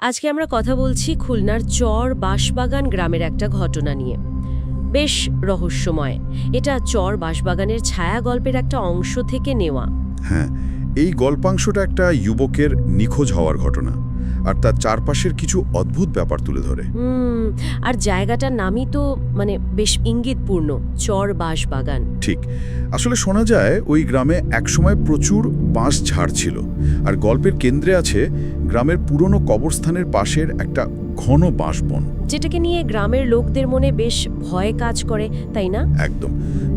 আজকে আমরা কথা বলছি খুলনার চর বাঁশবাগান গ্রামের একটা ঘটনা নিয়ে। বেশ রহস্যময়। এটা চর বাঁশবাগানের ছায়া গল্পের একটা অংশ থেকে নেওয়া। হ্যাঁ এই গল্পাংশটা একটা যুবকের নিখোঁজ হওয়ার ঘটনা আর তার চারপাশের কিছু অদ্ভুত ব্যাপার তুলে ধরে। আর জায়গাটার নামই তো মানে বেশ ইঙ্গিতপূর্ণ চর বাঁশবাগান। ঠিক। আসলে শোনা যায় ওই গ্রামে একসময় প্রচুর বাঁশ ঝাড় ছিল আর গল্পের কেন্দ্রে আছে গ্রামের পুরনো কবরস্থানের পাশের একটা ঘন বাঁশবন যেটাকে নিয়ে গ্রামের লোকদের মনে বেশ ভয় কাজ করে তাই না? একদম।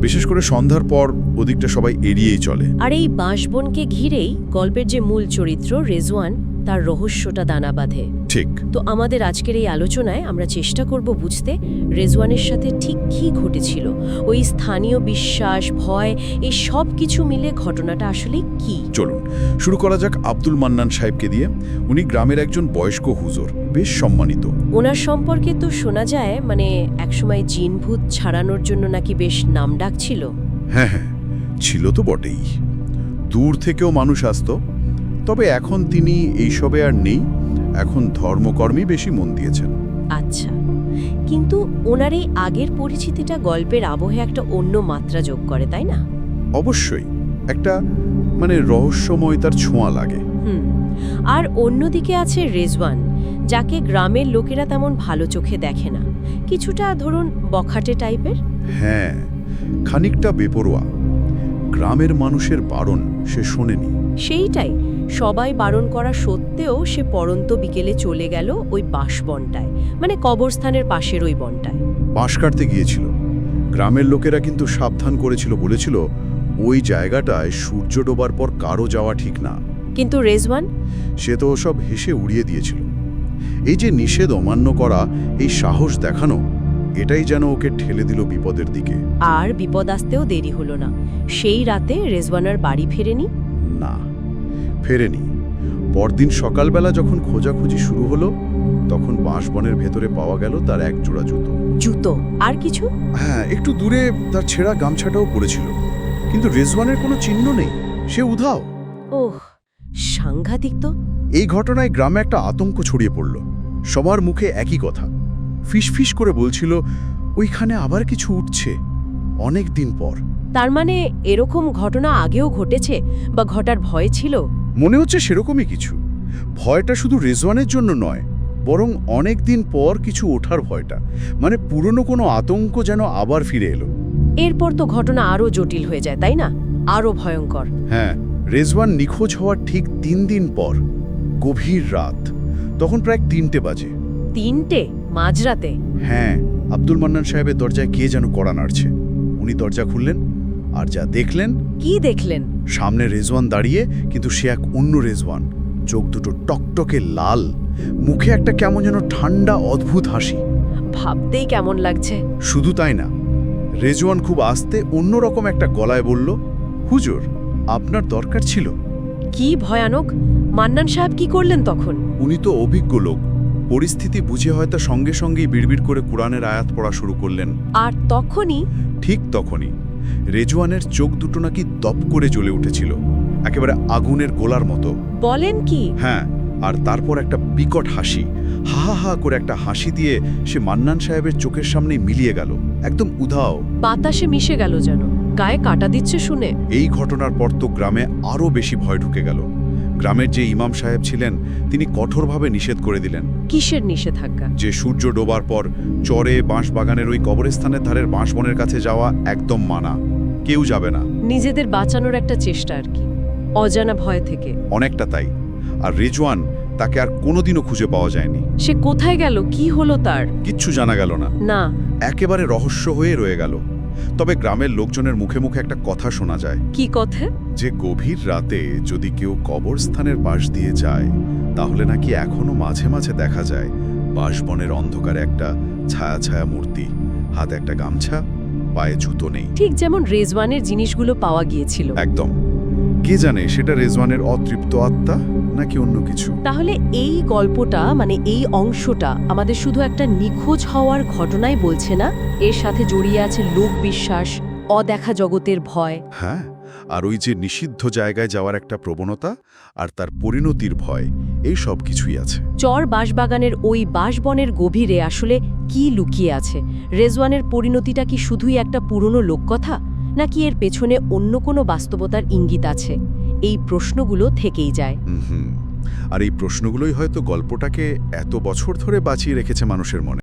বিশেষ করে সন্ধ্যার পর ওদিকটা সবাই এড়িয়েই চলে। আর এই বাঁশবনকে ঘিরেই গল্পের যে মূল চরিত্র রেজওয়ান তার রহস্যটা দানা বাঁধে। ঠিক। তো আমাদের আজকের এই আলোচনায় আমরা চেষ্টা করব বুঝতে রেজওয়ানের সাথে ঠিক কী ঘটেছিল। ওই স্থানীয় বিশ্বাস ভয় এই সব কিছু মিলে ঘটনাটা আসলে কি? চলুন শুরু করা যাক আব্দুল মান্নান সাহেবকে দিয়ে। উনি গ্রামের একজন বয়স্ক হুজুর বেশ সম্মানিত। ওনার সম্পর্কে তো শোনা যায় মানে একসময় জিন ভূত ছাড়ানোর জন্য নাকি বেশ নামডাক ছিল। হ্যাঁ হ্যাঁ ছিল তো বটেই। দূর থেকেও মানুষ আসতো তবে এখন তিনি এইসবে আর নেই। এখন ধর্মকর্মী বেশি মন দিয়েছেন। আচ্ছা। কিন্তু ওনার এই আগের পরিচিতিটা গল্পের আবহে একটা অন্য মাত্রা যোগ করে তাই না? অবশ্যই। একটা মানে রহস্যময় তার ছোঁয়া লাগে। হুম। আর অন্যদিকে আছে রেজওয়ান যাকে গ্রামের লোকেরা তেমন ভালো চোখে দেখে না। কিছুটা ধরুন বখাটে টাইপের। হ্যাঁ খানিকটা বেপরোয়া। গ্রামের মানুষের বারণ সে শোনেনি। সেইটাই। সবাই বারণ করা সত্ত্বেও সে পরন্ত বিকেলে চলে গেল ওই বাঁশবনটায় মানে কবরস্থানের পাশের ওই বনটায়। বাঁশ কাটতে গিয়েছিল। গ্রামের লোকেরা কিন্তু সাবধান করেছিল বলেছিল ওই জায়গাটায় সূর্য ডোবার পর কারও যাওয়া ঠিক না। কিন্তু রেজওয়ান? সে তো সব হেসে উড়িয়ে দিয়েছিল। এই যে নিষেধ অমান্য করা এই সাহস দেখানো এটাই যেন ওকে ঠেলে দিল বিপদের দিকে। আর বিপদ আসতেও দেরি হলো না। সেই রাতে রেজওয়ানার বাড়ি ফেরেনি? না। ফেরেনি। পরদিন সকালবেলা যখন খোঁজাখুঁজি শুরু হলো তখন বাঁশবনের ভেতরে পাওয়া গেল তার এক জোড়া জুতো। জুতো? আর কিছু? হ্যাঁ একটু দূরে তার ছেঁড়া গামছাটাও পড়েছিল। কিন্তু রেজওয়ানের কোনো চিহ্ন নেই। সে উধাও। ওহ সাংঘাতিক তো। এই ঘটনায় গ্রামে একটা আতঙ্ক ছড়িয়ে পড়ল। সবার মুখে একই কথা। ফিসফিস করে বলছিল ওইখানে আবার কিছু উঠছে। অনেক দিন পর। তার মানে এরকম ঘটনা আগেও ঘটেছে বা ঘটার ভয় ছিল? মনে হচ্ছে সেরকমই কিছু। ভয়টা শুধু রেজওয়ানের জন্য নয় বরং অনেক দিন পর কিছু ওঠার ভয়টা। মানে পুরনো কোনো আতঙ্ক যেন আবার ফিরে এলো। এরপর তো ঘটনা আরও জটিল হয়ে যায় তাই না? আরও ভয়ঙ্কর। হ্যাঁ রেজওয়ান নিখোঁজ হওয়ার ঠিক তিন দিন পর গভীর রাত। তখন প্রায় তিনটে বাজে। তিনটে? মাঝরাতে? হ্যাঁ আব্দুল মান্নান সাহেবের দরজায় কে যেন কড়া নাড়ছে। উনি দরজা খুললেন। আর যা দেখলেন কি দেখলেন? সামনে রেজওয়ান দাঁড়িয়ে কিন্তু সে এক অন্য রেজওয়ান। চোখ দুটো টকটকে লাল। মুখে একটা কেমন যেন ঠান্ডা অদ্ভুত হাসি। ভাবতেই কেমন লাগছে। শুধু তাই না রেজওয়ান খুব আস্তে অন্যরকম একটা গলায় বলল হুজুর আপনার দরকার ছিল। কি ভয়ানক! মান্নান সাহেব কি করলেন তখন? উনি তো অভিজ্ঞ লোক। পরিস্থিতি বুঝে হয়তো সঙ্গে সঙ্গেই বিড়বিড় করে কোরআনের আয়াত পড়া শুরু করলেন। আর তখনই? ঠিক তখনই। রেজওয়ানের চোখ দুটো নাকি দপ করে জ্বলে উঠেছিল একেবারে আগুনের গোলার মতো। বলেন কি? হ্যাঁ আর তারপর একটা বিকট হাসি হা হা করে একটা হাসি দিয়ে সে মান্নান সাহেবের চোখের সামনে মিলিয়ে গেল একদম উধাও। বাতাসে মিশে গেল যেন গায়ে কাটা দিচ্ছে শুনে। এই ঘটনার পর তো গ্রামে আরও বেশি ভয় ঢুকে গেল। গ্রামের যে ইমাম সাহেব ছিলেন তিনি কঠোরভাবে নিষেধ করে দিলেন। কিসের নিষেধাজ্ঞা? যে সূর্য ডোবার পর চরে বাঁশ বাগানের ওই কবরস্থানের ধারের বাঁশবনের কাছে যাওয়া একদম মানা। কেউ যাবে না। নিজেদের বাঁচানোর একটা চেষ্টা আর কি। অজানা ভয় থেকে। অনেকটা তাই। আর রেজওয়ান তাকে আর কোনোদিনও খুঁজে পাওয়া যায়নি। সে কোথায় গেল? কি হলো তার? কিচ্ছু জানা গেল না। না। একেবারে রহস্য হয়ে রয়ে গেল। তবে গ্রামের লোকজনের মুখে মুখে একটা কথা শোনা যায়। কি কথা? যে গভীর রাতে যদি কেউ কবরস্থানের পাশ দিয়ে যায় তাহলে নাকি এখনও মাঝে মাঝে দেখা যায় বাঁশবনের অন্ধকারে একটা ছায়া ছায়া মূর্তি। হাতে একটা গামছা পায়ে জুতো নেই। ঠিক যেমন রেজওয়ানের জিনিসগুলো পাওয়া গিয়েছিল। একদম। কে জানে সেটা রেজওয়ানের অতৃপ্ত আত্মা? নাকি অন্য কিছু? তাহলে এই গল্পটা মানে এই অংশটা আমাদের শুধু একটা নিখোঁজ হওয়ার ঘটনাই বলছে না? এর সাথে জড়িয়ে আছে লোক বিশ্বাস অদেখা জগতের ভয়। হ্যাঁ আর ওই যে নিষিদ্ধ জায়গায় যাওয়ার একটা প্রবণতা আর তার পরিণতির ভয় এই সব কিছুই আছে। চর বাঁশবাগানের ওই বাঁশবনের গভীরে আসলে কি লুকিয়ে আছে? রেজওয়ানের পরিণতিটা কি শুধুই একটা পুরনো লোককথা? নাকি এর পেছনে অন্য কোনো বাস্তবতার ইঙ্গিত আছে? এই প্রশ্নগুলো থেকেই যায়। আর এই প্রশ্নগুলোই হয়তো গল্পটাকে এত বছর ধরে বাঁচিয়ে রেখেছে মানুষের মনে।